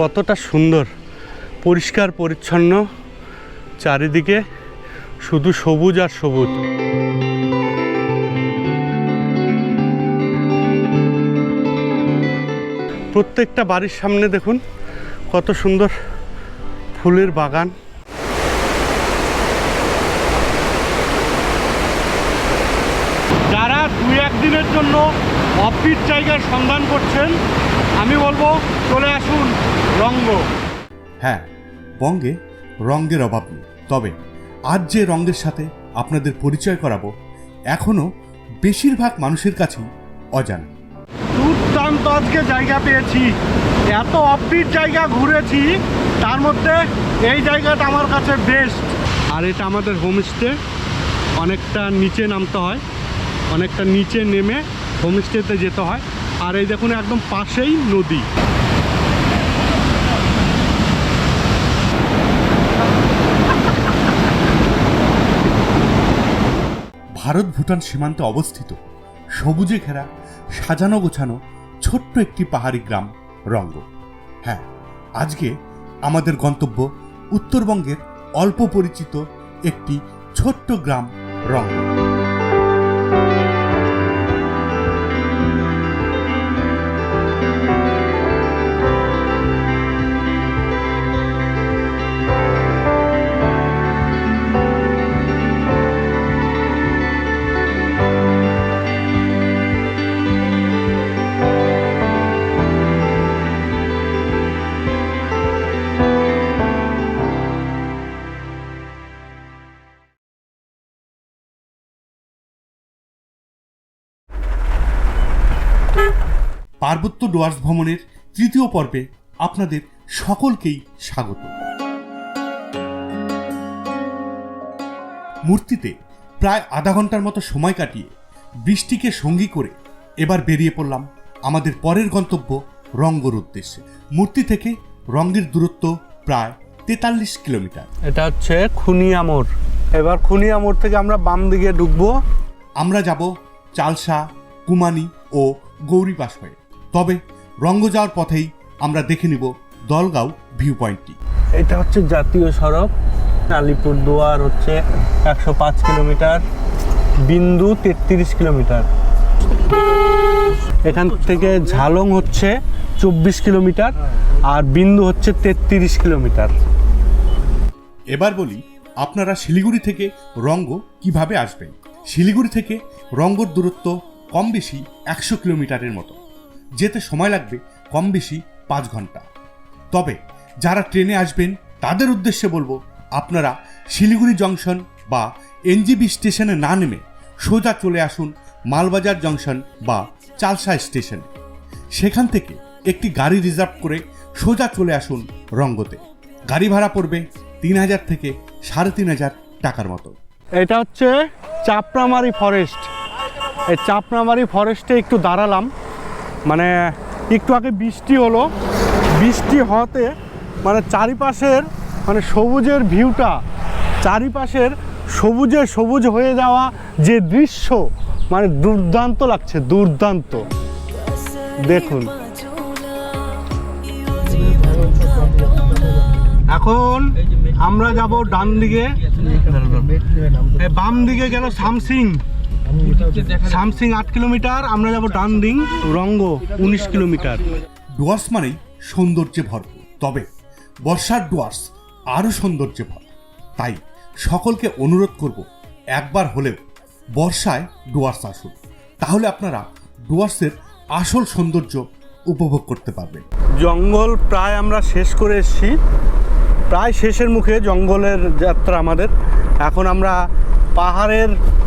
কতটা সুন্দর, পরিষ্কার, পরিচ্ছন্ন চারিদিকে শুধু সবুজ আর সবুজ। প্রত্যেকটা বাড়ির সামনে দেখুন কত সুন্দর ফুলের বাগান। যারা দু একদিনের জন্য অফিস জায়গার সন্ধান করছেন। আমি বলব চলে আসুন রঙ্গ। হ্যাঁ বঙ্গে রঙ্গের অভাব নেই। তবে আজ যে রঙের সাথে আপনাদের পরিচয় করাবো এখনও বেশিরভাগ মানুষের কাছেই অজানা। দুর্দান্ত আজকে জায়গা পেয়েছি। এত অফবিট জায়গা ঘুরেছি তার মধ্যে এই জায়গাটা আমার কাছে বেস্ট আর এটা আমাদের হোমস্টে অনেকটা নিচে নামতে হয় অনেকটা নিচে নেমে হোমস্টেতে যেতে হয়। আর এই দেখুন একদম পাশেই নদী। ভারত ভুটান সীমান্তে অবস্থিত। সবুজে ঘেরা, সাজানো গোছানো ছোট্ট একটি পাহাড়ি গ্রাম রঙ্গ। হ্যাঁ আজকে আমাদের গন্তব্য উত্তরবঙ্গের অল্প পরিচিত একটি ছোট্ট গ্রাম রঙ্গ। পার্বত্য ডুয়ার্স ভ্রমণের তৃতীয় পর্বে আপনাদের সকলকেই স্বাগত। মূর্তিতে প্রায় আধা ঘণ্টার মতো সময় কাটিয়ে বৃষ্টিকে সঙ্গী করে এবার বেরিয়ে পড়লাম আমাদের পরের গন্তব্য রঙ্গর উদ্দেশ্যে। মূর্তি থেকে রঙ্গের দূরত্ব প্রায় তেতাল্লিশ কিলোমিটার। এটা হচ্ছে খুনিয়া মোড়। এবার খুনিয়া মোড় থেকে আমরা বাম দিকে ঢুকবো। আমরা যাব চালসা কুমানি ও গৌরীপাস হয়ে। তবে রঙ্গ যাওয়ার পথেই আমরা দেখে নিব দলগাঁও ভিউ পয়েন্টটি এটা হচ্ছে জাতীয় সড়ক। আলিপুরদুয়ার হচ্ছে একশো পাঁচ কিলোমিটার। বিন্দু তেত্রিশ কিলোমিটার। এখান থেকে ঝালং হচ্ছে চব্বিশ কিলোমিটার আর বিন্দু হচ্ছে তেত্রিশ কিলোমিটার। এবার বলি আপনারা শিলিগুড়ি থেকে রঙ্গ কীভাবে আসবেন? শিলিগুড়ি থেকে রঙ্গর দূরত্ব কম বেশি একশো কিলোমিটারের মতো। যেতে সময় লাগবে কম বেশি পাঁচ ঘণ্টা। তবে যারা ট্রেনে আসবেন, তাদের উদ্দেশ্যে বলব, আপনারা শিলিগুড়ি জংশন বা এনজিবি স্টেশনে না নেমে সোজা চলে আসুন মালবাজার জংশন বা চালসা স্টেশন। সেখান থেকে একটি গাড়ি রিজার্ভ করে সোজা চলে আসুন রঙ্গতে। গাড়ি ভাড়া পড়বে তিন হাজার থেকে সাড়ে তিন হাজার টাকার মতো। এটা হচ্ছে চাপড়ামারি ফরেস্ট এই চাপড়ামারি ফরেস্টে একটু দাঁড়ালাম। মানে একটু আগে বৃষ্টি হলো। বৃষ্টি হতে মানে চারিপাশের মানে সবুজের ভিউটা, চারিপাশের সবুজে সবুজ হয়ে যাওয়া যে দৃশ্য মানে দুর্দান্ত লাগছে, দুর্দান্ত। দেখুন। এখন আমরা যাব ডান দিকে বাম দিকে গেল সামসিং। সামসিং আট কিলোমিটার আমরা যাব ডান দিন রঙ্গ উনিশ কিলোমিটার। ডুয়ার্স মানেই সৌন্দর্যে ভরপুর। তবে বর্ষার ডুয়ার্স আরও সৌন্দর্যে ভর তাই সকলকে অনুরোধ করব একবার হলেও বর্ষায় ডুয়ার্স আসুন। তাহলে আপনারা ডুয়ার্সের আসল সৌন্দর্য উপভোগ করতে পারবেন। জঙ্গল প্রায় আমরা শেষ করে এসেছি। প্রায় শেষের মুখে জঙ্গলের যাত্রা আমাদের। এখন আমরা পাহাড়ের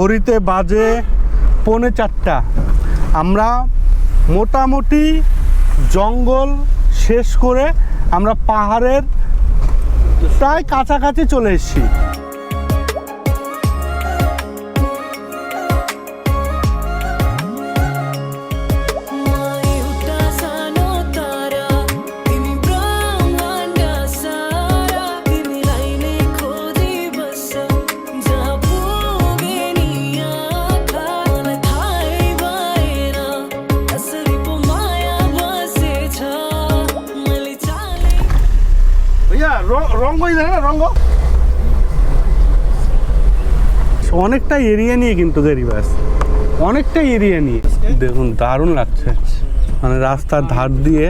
ঘড়িতে বাজে পৌনে চারটা। আমরা মোটামুটি জঙ্গল শেষ করে আমরা পাহাড়ের প্রায় কাছাকাছি চলে এসেছি। অনেকটা এরিয়া নিয়ে কিন্তু গাড়ি বাস অনেকটা এরিয়া নিয়ে। দেখুন দারুণ লাগছে। মানে রাস্তার ধার দিয়ে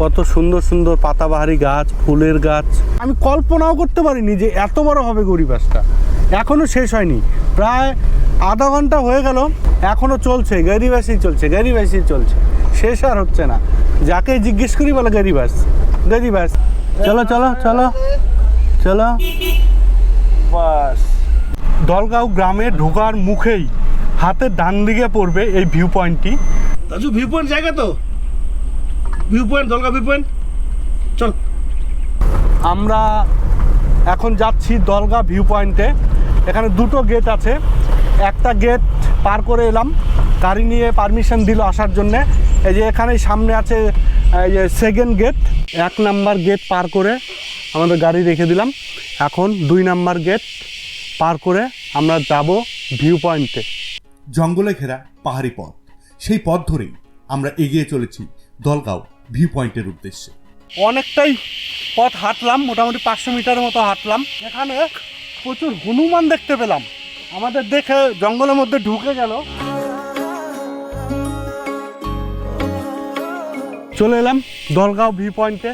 কত সুন্দর সুন্দর পাতাবাহারি গাছ ফুলের গাছ। আমি কল্পনাও করতে পারিনি যে এত বড় হবে গরিবাসটা এখনও শেষ হয়নি। প্রায় আধা ঘণ্টা হয়ে গেল এখনও চলছে। গরিবাসই চলছে গরিবাসই চলছে। শেষ আর হচ্ছে না। যাকে জিজ্ঞেস করি বলে গরিবাস গরিবাস চলো চলো চলো চলো। বাস। দলগাঁও গ্রামে ঢোকার মুখেই হাতের ডান দিকে পড়বে এই ভিউ পয়েন্টটি রাজু ভিউ পয়েন্ট জায়গা তো। View point Dalgaon view point চল। আমরা এখন যাচ্ছি দলগা ভিউ পয়েন্টে এখানে দুটো গেট আছে। একটা গেট পার করে এলাম। গাড়ি নিয়ে পারমিশন দিল আসার জন্যে। এই যে এখানে সামনে আছে এই যে সেকেন্ড গেট এক নাম্বার গেট পার করে আমাদের গাড়ি রেখে দিলাম। এখন দুই নাম্বার গেট পার করে আমরা যাব ভিউ পয়েন্টে জঙ্গলে ঘেরা পাহাড়ি পথ। সেই পথ ধরেই আমরা এগিয়ে চলেছি দলগাঁও ভিউ পয়েন্টের উদ্দেশ্যে। অনেকটাই পথ হাঁটলাম মোটামুটি পাঁচশো মিটারের মতো হাঁটলাম। এখানে প্রচুর হনুমান দেখতে পেলাম। আমাদের দেখে জঙ্গলের মধ্যে ঢুকে গেল। চলে এলাম দলগাঁও ভিউ পয়েন্টে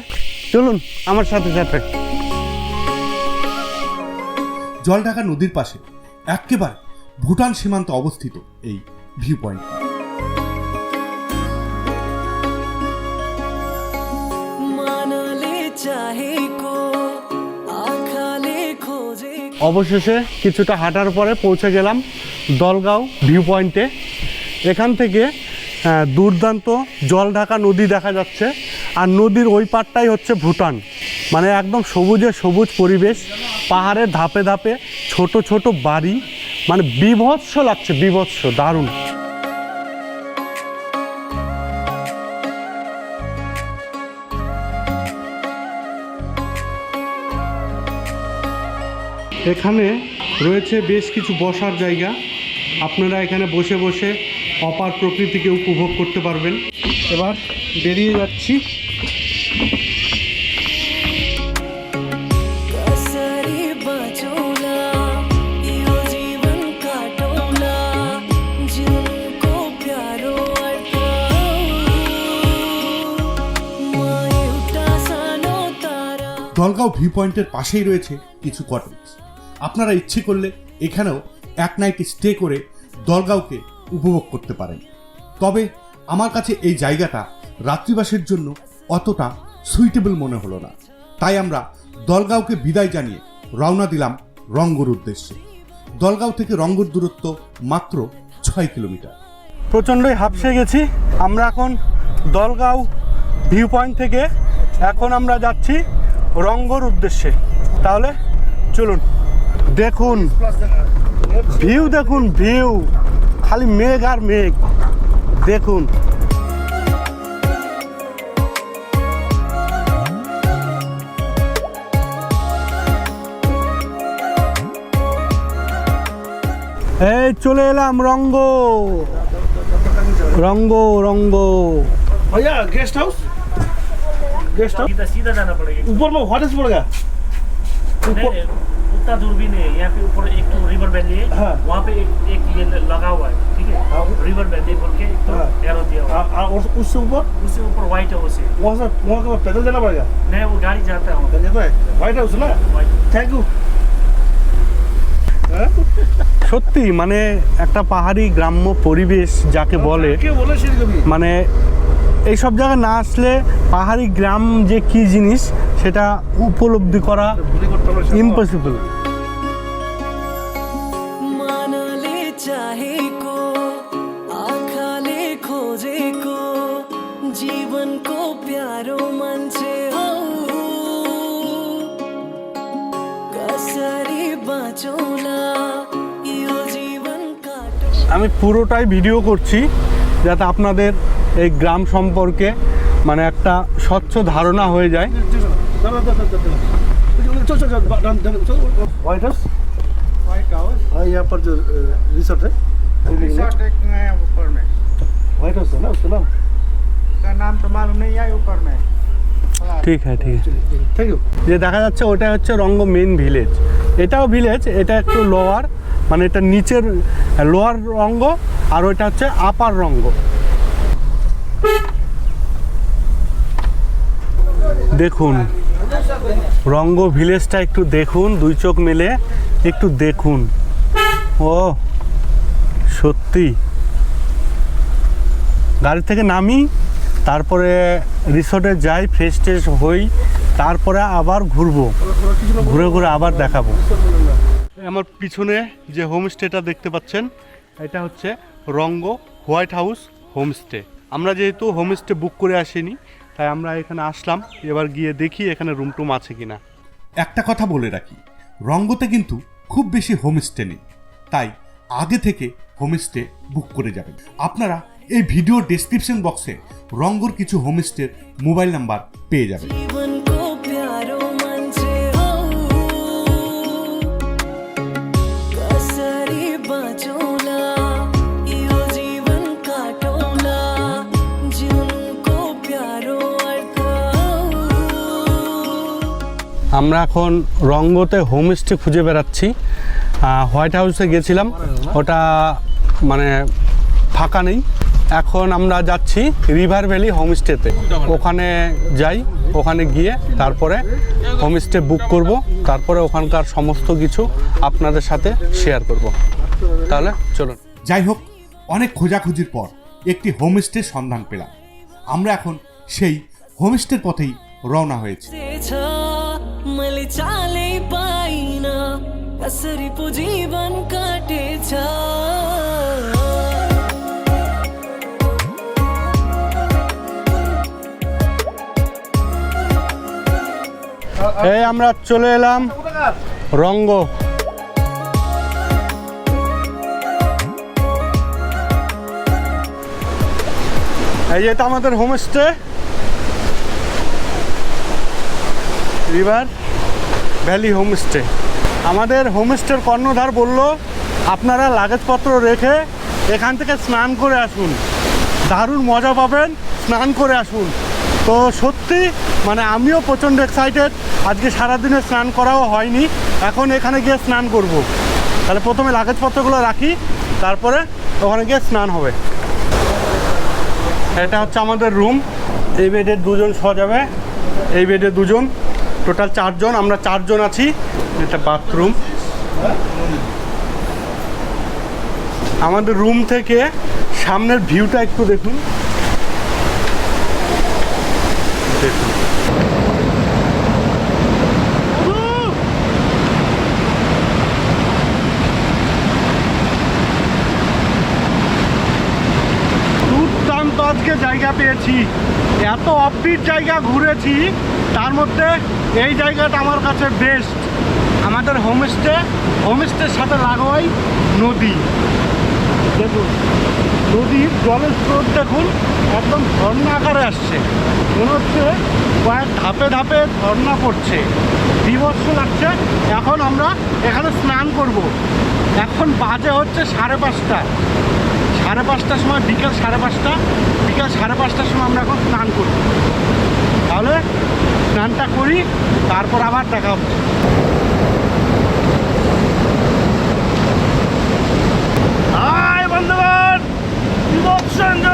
চলুন আমার সাথে সাথে। জলঢাকা নদীর পাশে একেবারে ভুটান সীমান্তে অবস্থিত এই ভিউ পয়েন্ট অবশেষে কিছুটা হাঁটার পরে পৌঁছে গেলাম দলগাঁও ভিউ পয়েন্টে এখান থেকে দুর্দান্ত জল ঢাকা নদী দেখা যাচ্ছে। আর নদীর ওই পারটাই হচ্ছে ভুটান। মানে একদম সবুজে সবুজ পরিবেশ। পাহাড়ের ধাপে ধাপে ছোট ছোট বাড়ি মানে বিভৎস লাগছে, বিভৎস, দারুণ। এখানে রয়েছে বেশ কিছু বসার জায়গা। আপনারা এখানে বসে বসে অপার প্রকৃতিকে উপভোগ করতে পারবেন। এবার বেরিয়ে যাচ্ছি। तारा দলগাঁও ভিউ পয়েন্টের পাশেই রয়েছে কিছু কটেজ আপনারা ইচ্ছে করলে এখানেও এক নাইট স্টে করে দলগাঁওকে উপভোগ করতে পারেন। তবে আমার কাছে এই জায়গাটা রাত্রিবাসের জন্য অতটা সুইটেবল মনে হলো না। তাই আমরা দলগাঁওকে বিদায় জানিয়ে রওনা দিলাম রঙ্গর উদ্দেশ্যে। দলগাঁও থেকে রঙ্গর দূরত্ব মাত্র ছয় কিলোমিটার। প্রচণ্ডই হাঁপসে গেছি। আমরা এখন দলগাঁও ভিউ পয়েন্ট থেকে এখন আমরা যাচ্ছি রঙ্গর উদ্দেশ্যে। তাহলে চলুন, দেখুন, ভিউ দেখুন, ভিউ, খালি মেঘ আর মেঘ, দেখুন। এই চলে এলাম, রঙ্গ। রঙ্গ রঙ্গ। ভাইয়া guest house house guest house सीधा सीधा जाना पड़ेगा ऊपर में हॉटेल्स पड़ेगा नहीं, नहीं, उतना दूर भी नहीं है यहाँ पे ऊपर एक तो रिवर वैली है हाँ। वहाँ पे एक, एक ये लगा हुआ है ठीक हाँ। है रिवर वैली बोल के एक तो हाँ। एरो दिया हुआ आ- आ- और उससे ऊपर है उससे ऊपर व्हाइट हाउस है वहाँ से वहाँ के बाद पैदल जाना पड़ेगा नहीं वो गाड़ी जाता है वहाँ चल जाता है व्हाइट हाउस ना व्हाइट थैंक यू সত্যি মানে একটা পাহাড়ি গ্রাম্য পরিবেশ যাকে বলে কে বলে সেটা কবি মানে এইসব জায়গায় না আসলে পাহাড়ি গ্রাম যে কি জিনিস সেটা উপলব্ধি করা ইম্পসিবল জীবন প্যারো আমি পুরোটাই ভিডিও করছি যাতে আপনাদের এই গ্রাম সম্পর্কে মানে একটা স্বচ্ছ ধারণা হয়ে যায় দাঁড়া দাঁড়া দাঁড়া चल चल चल डन डन चल व्हाइट हाउस व्हाइट हाउस हाँ यहाँ पर जो रिसोर्ट है रिसोर्ट एक है ऊपर में व्हाइट हाउस है ना उसका नाम उसका नाम तो मालूम नहीं है ऊपर में ঠিক আছে ঠিক আছে थैंक यू যে দেখা যাচ্ছে ওটা হচ্ছে রঙ্গ মেন ভিলেজ এটাও ভিলেজ এটা একটু লোয়ার মানে এটা নিচের লোয়ার রঙ্গ আর ওইটা হচ্ছে আপার রঙ্গ দেখুন, রঙ্গ ভিলেজটা একটু দেখুন, দুই চোখ মেলে একটু দেখুন। ও, সত্যি। গাড়ি থেকে নামি, তারপরে রিসোর্টে যাই ফ্রেশ ট্রেশ হই, তারপরে আবার ঘুরবো। ঘুরে ঘুরে আবার দেখাবো। আমার পিছনে যে হোমস্টেটা দেখতে পাচ্ছেন, এটা হচ্ছে রঙ্গ হোয়াইট হাউস হোমস্টে আমরা যেহেতু হোমস্টে বুক করে আসিনি তাই আমরা এখানে আসলাম এবার গিয়ে দেখি এখানে রুম টুম আছে কিনা। একটা কথা বলে রাখি রঙ্গতে কিন্তু খুব বেশি হোমস্টে নেই তাই আগে থেকে হোমস্টে বুক করে যাবেন। আপনারা এই ভিডিও ডেসক্রিপশন বক্সে রঙ্গর কিছু হোমস্টের মোবাইল নাম্বার পেয়ে যাবেন। আমরা এখন রঙ্গতে হোমস্টে খুঁজে বেড়াচ্ছি। হোয়াইট হাউসে গেছিলাম। ওটা মানে ফাঁকা নেই। এখন আমরা যাচ্ছি রিভার ভ্যালি হোমস্টেতে ওখানে যাই ওখানে গিয়ে তারপরে হোমস্টে বুক করব। তারপরে ওখানকার সমস্ত কিছু আপনাদের সাথে শেয়ার করব। তাহলে চলুন। যাই হোক অনেক খোঁজাখুঁজির পর একটি হোমস্টের সন্ধান পেলাম। আমরা এখন সেই হোমস্টের পথেই রওনা হয়েছি। মলি চালে পাই না আসরি পো জীবন কাটে এই আমরা চলে এলাম রঙ্গ। এই যেটা আমাদের হোমস্টে রিভার ভ্যালি হোমস্টে। আমাদের হোমস্টের কর্ণধার বলল, আপনারা লাগেজপত্র রেখে এখান থেকে স্নান করে আসুন। দারুণ মজা পাবেন, স্নান করে আসুন। তো সত্যি মানে আমিও প্রচণ্ড এক্সাইটেড আজকে সারাদিনে স্নান করাও হয়নি, এখন এখানে গিয়ে স্নান করব। তাহলে প্রথমে লাগেজপত্রগুলো রাখি, তারপরে ওখানে গিয়ে স্নান হবে। এটা হচ্ছে আমাদের রুম এই বেডে দুজন শোয়া যাবে, এই বেডে দুজন। টোটাল চারজন, আমরা চারজন আছি। এটা বাথরুম। আমাদের রুম থেকে সামনের ভিউটা একটু দেখুন। দুর্দান্ত আজকে জায়গা পেয়েছি। এত অফবিট জায়গা ঘুরেছি, তার মধ্যে এই জায়গাটা আমার কাছে বেস্ট আমাদের হোমস্টে হোমস্টের সাথে লাগোয়াই নদী। দেখুন, নদীর জলের স্রোত দেখুন, একদম ঝর্ণা আকারে আসছে। মনে হচ্ছে কয়েক ধাপে ধাপে ঝর্ণা পড়ছে। বিভৎস লাগছে। এখন আমরা এখানে স্নান করব। এখন বাজে হচ্ছে সাড়ে পাঁচটা। সাড়ে পাঁচটার সময়, বিকেল সাড়ে পাঁচটা, বিকেল সাড়ে পাঁচটার সময় আমরা এখন স্নান করব তাহলে স্নানটা করি, তারপর আবার দেখা হচ্ছে বন্ধুগণ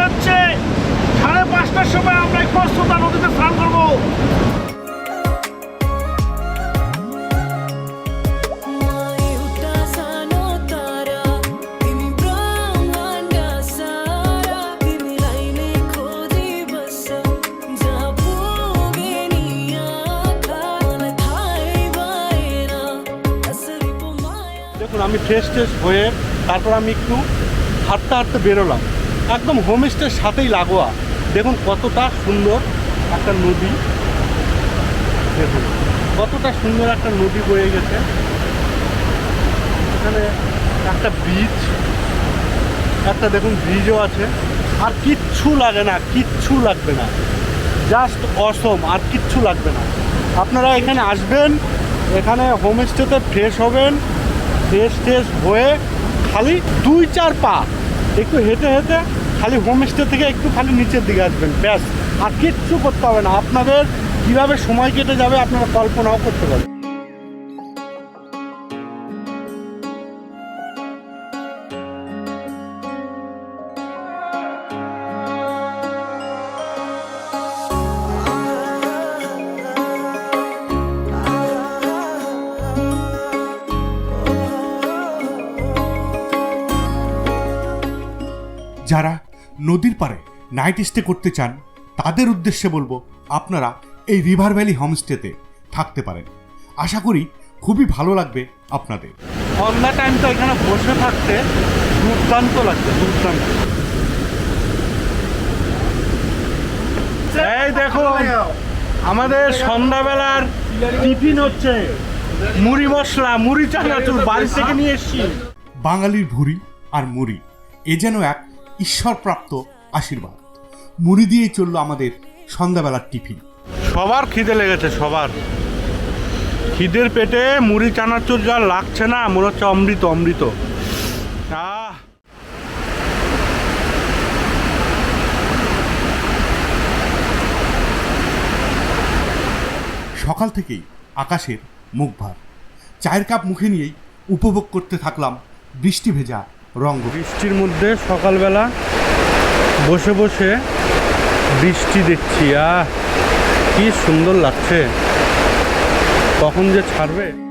হচ্ছে সাড়ে পাঁচটার সময় আমরা এই প্রস্তুতা নদীতে স্নান করব। ফ্রেশ ট্রেশ হয়ে তারপর আমি একটু হাঁটতে হাঁটতে বেরোলাম। একদম হোমস্টের সাথেই লাগোয়া। দেখুন কতটা সুন্দর একটা নদী। দেখুন, কতটা সুন্দর একটা নদী বয়ে গেছে। এখানে একটা বীচ একটা দেখুন ব্রিজও আছে। আর কিচ্ছু লাগে না, কিচ্ছু লাগবে না। জাস্ট অসম আর কিচ্ছু লাগবে না। আপনারা এখানে আসবেন, এখানে হোমস্টেতে ফ্রেশ হবেন। ফ্রেশ ট্রেশ হয়ে খালি দুই চার পা। একটু হেঁটে হেঁটে খালি হোমস্টে থেকে একটু খালি নিচের দিকে আসবেন, ব্যাস। আর কিচ্ছু করতে হবে না। আপনাদের কীভাবে সময় কেটে যাবে আপনারা কল্পনাও করতে পারেন নদীর পাড়ে নাইট স্টে করতে চান তাদের উদ্দেশ্যে বলব আপনারা এই রিভার ভ্যালি হোমস্টেতে থাকতে পারেন। আশা করি খুবই ভালো লাগবে আপনাদের। সন্ধ্যা টাইমটা এখানে বসে থাকতে দুর্দান্ত লাগছে দুর্দান্ত। এই দেখো আমাদের সন্ধ্যাবেলার টিফিন হচ্ছে মুড়ি মশলা মুড়ি চানাচুর বাড়ি থেকে নিয়ে এসছি। বাঙালির ভুড়ি আর মুড়ি এ যেন এক ঈশ্বরপ্রাপ্ত আশীর্বাদ। মুড়ি দিয়েই চলল আমাদের সন্ধ্যাবেলার টিফিন। সবার খিদে লেগেছে সবার। খিদের পেটে মুড়ি চানাচুর যা লাগছে না মনে হচ্ছে অমৃত অমৃত। আহ! সকাল থেকেই আকাশের মুখ ভার। চায়ের কাপ মুখে নিয়েই উপভোগ করতে থাকলাম বৃষ্টি ভেজা রঙ্গ বৃষ্টির মধ্যে সকালবেলা বসে বসে বৃষ্টি দেখছি, আহ, কি সুন্দর লাগছে। কখন যে ছাড়বে?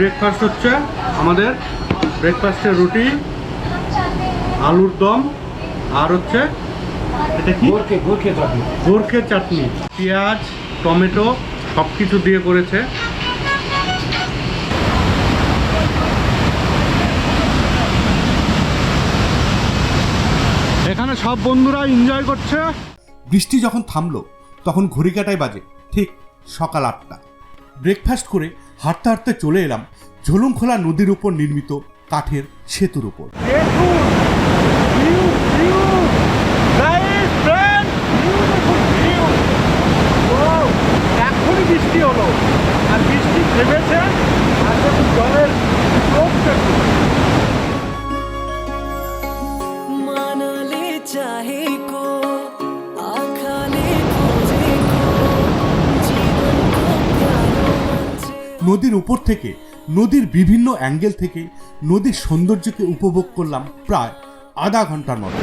ব্রেকফাস্ট হচ্ছে আমাদের ব্রেকফাস্টের রুটি আলুর দম আর হচ্ছে এটা কি? গোরকে চাটনি। পেঁয়াজ টমেটো সব কিছু দিয়ে করেছে। এখানে সব বন্ধুরা এনজয় করছে। বৃষ্টি যখন থামলো তখন ঘড়ি কাটায় বাজে ঠিক সকাল আটটা। ব্রেকফাস্ট করে হাঁটতে হাঁটতে চলে এলাম ঝোলুমখোলা নদীর উপর নির্মিত কাঠের সেতুর উপর। বৃষ্টি হলো। আর বৃষ্টি থেমেছে। উপর থেকে নদীর বিভিন্ন অ্যাঙ্গেল থেকে নদীর সৌন্দর্যকে উপভোগ করলাম প্রায় আধা ঘণ্টার মতো।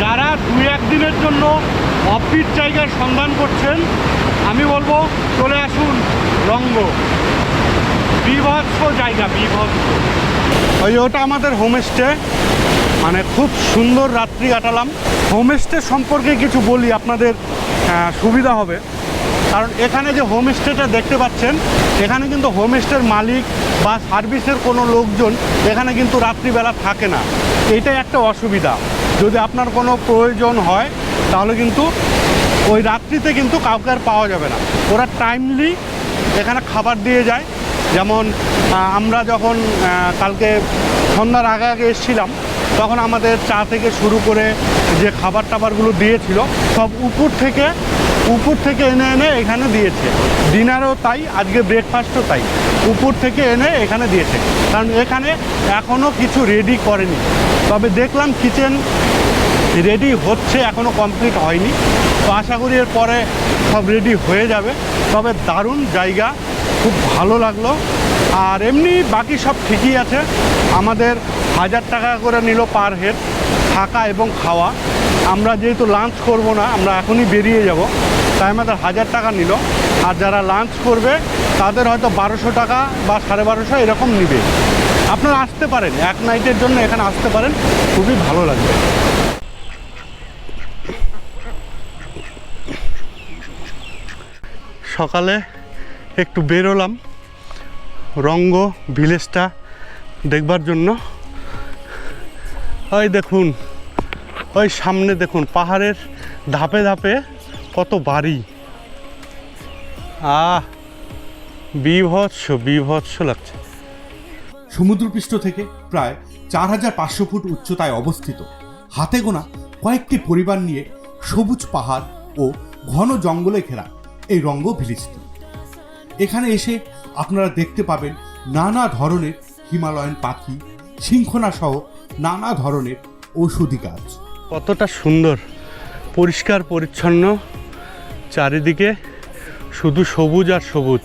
যারা দুই একদিনের জন্য অফিস জায়গার সন্ধান করছেন আমি বলব চলে আসুন রঙ্গ। বিভৎস জায়গা, বিভৎস। ওই ওটা আমাদের হোমস্টে মানে খুব সুন্দর রাত্রি কাটালাম। হোমস্টে সম্পর্কে কিছু বলি, আপনাদের সুবিধা হবে। কারণ এখানে যে হোমস্টেটা দেখতে পাচ্ছেন, এখানে কিন্তু হোমস্টের মালিক বা সার্ভিসের কোনো লোকজন এখানে কিন্তু রাত্রিবেলা থাকে না। এটাই একটা অসুবিধা। যদি আপনার কোনো প্রয়োজন হয়, তাহলে কিন্তু ওই রাত্রিতে কিন্তু কাউকে আর পাওয়া যাবে না। ওরা টাইমলি এখানে খাবার দিয়ে যায়। যেমন আমরা যখন কালকে সন্ধ্যার আগে আগে এসেছিলাম, তখন আমাদের চা থেকে শুরু করে যে খাবার টাবারগুলো দিয়েছিল, সব উপর থেকে উপর থেকে এনে এনে এখানে দিয়েছে। ডিনারও তাই, আজকে ব্রেকফাস্টও তাই। উপর থেকে এনে এখানে দিয়েছে। কারণ এখানে এখনও কিছু রেডি করেনি। তবে দেখলাম কিচেন রেডি হচ্ছে এখনও কমপ্লিট হয়নি। তো আশা করি এর পরে সব রেডি হয়ে যাবে। তবে দারুণ জায়গা, খুব ভালো লাগল। আর এমনি বাকি সব ঠিকই আছে। আমাদের হাজার টাকা করে নিল পার হেড থাকা এবং খাওয়া। আমরা যেহেতু লাঞ্চ করব না, আমরা এখনই বেরিয়ে যাব। তাই আমাদের হাজার টাকা নিল। আর যারা লাঞ্চ করবে, তাদের হয়তো বারোশো টাকা বা সাড়ে বারোশো এরকম নিবে। আপনারা আসতে পারেন, এক নাইটের জন্য এখানে আসতে পারেন। খুবই ভালো লাগবে। সকালে একটু বেরোলাম। রঙ্গ ভিলেজটা দেখবার জন্য। ওই দেখুন, ওই সামনে দেখুন, পাহাড়ের ধাপে ধাপে কত বাড়ি। আহ, বিভৎস বিভৎস লাগছে। সমুদ্রপৃষ্ঠ থেকে প্রায় চার হাজার পাঁচশো ফুট উচ্চতায় অবস্থিত। হাতে গোনা কয়েকটি পরিবার নিয়ে সবুজ পাহাড় ও ঘন জঙ্গলে ঘেরা। এই রঙ্গ ভিলেজটি এখানে এসে আপনারা দেখতে পাবেন নানা ধরনের হিমালয়ান পাখি শৃঙ্খলা সহ নানা ধরনের ঔষধি গাছ। কতটা সুন্দর পরিষ্কার পরিচ্ছন্ন চারিদিকে শুধু সবুজ আর সবুজ।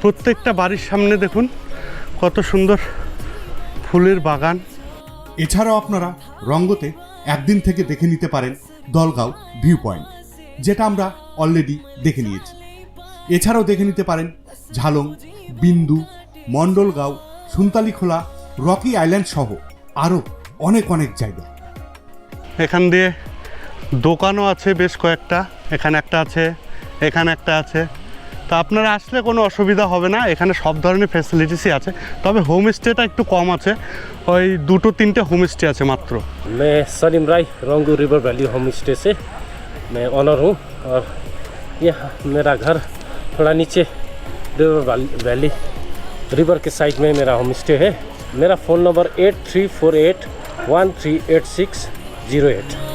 প্রত্যেকটা বাড়ির সামনে দেখুন কত সুন্দর ফুলের বাগান। এছাড়াও আপনারা রঙ্গতে একদিন থেকে দেখে নিতে পারেন দলগাঁও ভিউ পয়েন্ট যেটা আমরা অলরেডি দেখে নিয়েছি এছাড়াও দেখে নিতে পারেন ঝালং বিন্দু মণ্ডলগাঁও সুনতালিখোলা রকি আইল্যান্ড সহ আরও অনেক অনেক জায়গা এখান দিয়ে দোকানও আছে বেশ কয়েকটা এখানে একটা আছে এখানে একটা আছে তো আপনারা আসলে কোনো অসুবিধা হবে না এখানে সব ধরনের ফ্যাসিলিটিসই আছে তবে হোমস্টেটা একটু কম আছে ওই দুটো তিনটে হোমস্টে আছে মাত্র मैं Salim Rai Rongu river valley homestay से मैं ऑनर हूँ और यहाँ मेरा घर थोड़ा नीचे रिवर वैली- वैली रिवर के साइड में मेरा होम स्टे है। मेरा phone number eight three four eight one three eight six zero eight